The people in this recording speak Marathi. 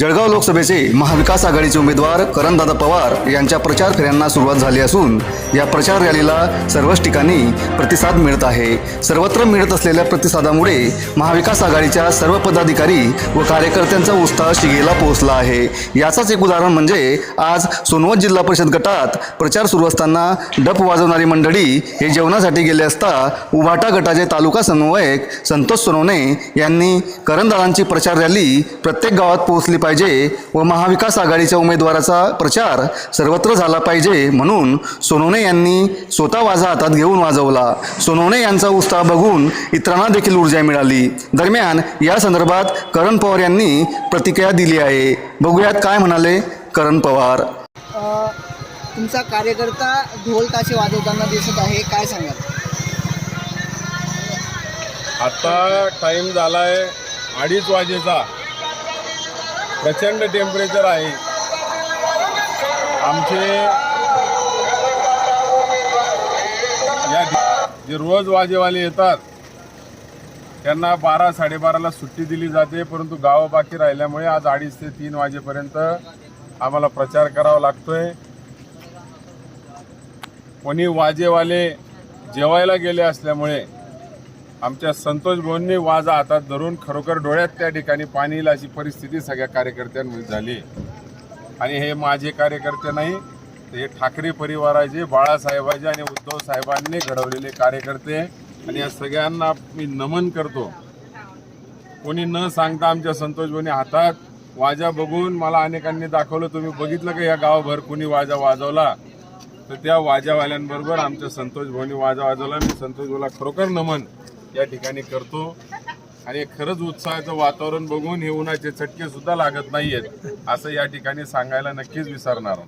जळगाव लोकसभेचे महाविकास आघाडीचे उमेदवार करणदादा पवार यांच्या प्रचार फेऱ्यांना सुरुवात झाली असून या प्रचार रॅलीला सर्वच ठिकाणी प्रतिसाद मिळत आहे. सर्वत्र मिळत असलेल्या प्रतिसादामुळे महाविकास आघाडीच्या सर्व पदाधिकारी व कार्यकर्त्यांचा उत्साह शिगेला पोहोचला आहे. याचाच एक उदाहरण म्हणजे आज सोनवत जिल्हा परिषद गटात प्रचार सुरू असताना डप वाजवणारी मंडळी हे जेवणासाठी गेले असता उभाटा गटाचे तालुका समन्वयक संतोष सोनवणे यांनी करणदादांची प्रचार रॅली प्रत्येक गावात पोहोचली पाहिजे. व महाविकास आघाडीच्या उमेदवाराचा प्रचार सर्वत्र झाला पाहिजे म्हणून सोनवणे यांनी स्वतः वाजा हातात घेऊन वाजवला. सोनवणे यांचा उत्साह बघून इतरांना देखील ऊर्जा मिळाली. दरम्यान या संदर्भात करण पवार यांनी प्रतिक्रिया दिली आहे. बघूयात काय म्हणाले करण पवार. तुमचा कार्यकर्ता ढोल ताशे वाजवताना दिसत आहे काय सांगाल? आता टाईम झाला आहे अडीच वाजेचा. प्रचंड टेम्परेचर आहे. आमचे या जे रोज वाजेवाले येतात त्यांना बारा साडेबाराला सुट्टी दिली जाते परंतु गावं बाकी राहिल्यामुळे आज अडीच ते तीन वाजेपर्यंत आम्हाला प्रचार करावा लागतोय. कोणी वाजेवाले जेवायला गेले असल्यामुळे आमच्या संतोष भाऊंनी वाजा हातात धरून खरोखर डोळ्यात त्या ठिकाणी पाणी येईल अशी परिस्थिती सगळ्या कार्यकर्त्यांमध्ये झाली आणि हे माझे कार्यकर्ते नाही तर हे ठाकरे परिवाराचे बाळासाहेबाचे आणि उद्धव साहेबांनी घडवलेले कार्यकर्ते आणि या सगळ्यांना मी नमन करतो. कोणी न सांगता आमच्या संतोष भाऊनी हातात वाजा बघून मला अनेकांनी दाखवलं तुम्ही बघितलं का या गावभर कोणी वाजा वाजवला? तर त्या वाजावाल्यांबरोबर आमच्या संतोष भाऊनी वाजा वाजवला. मी संतोष भाऊला खरोखर नमन या ठिकाणी करतो. आणि खरंच उत्साहाचं वातावरण बघून हे उन्हाचे चटके सुद्धा लागत नाहीयेत असं या ठिकाणी सांगायला नक्कीच विसरणार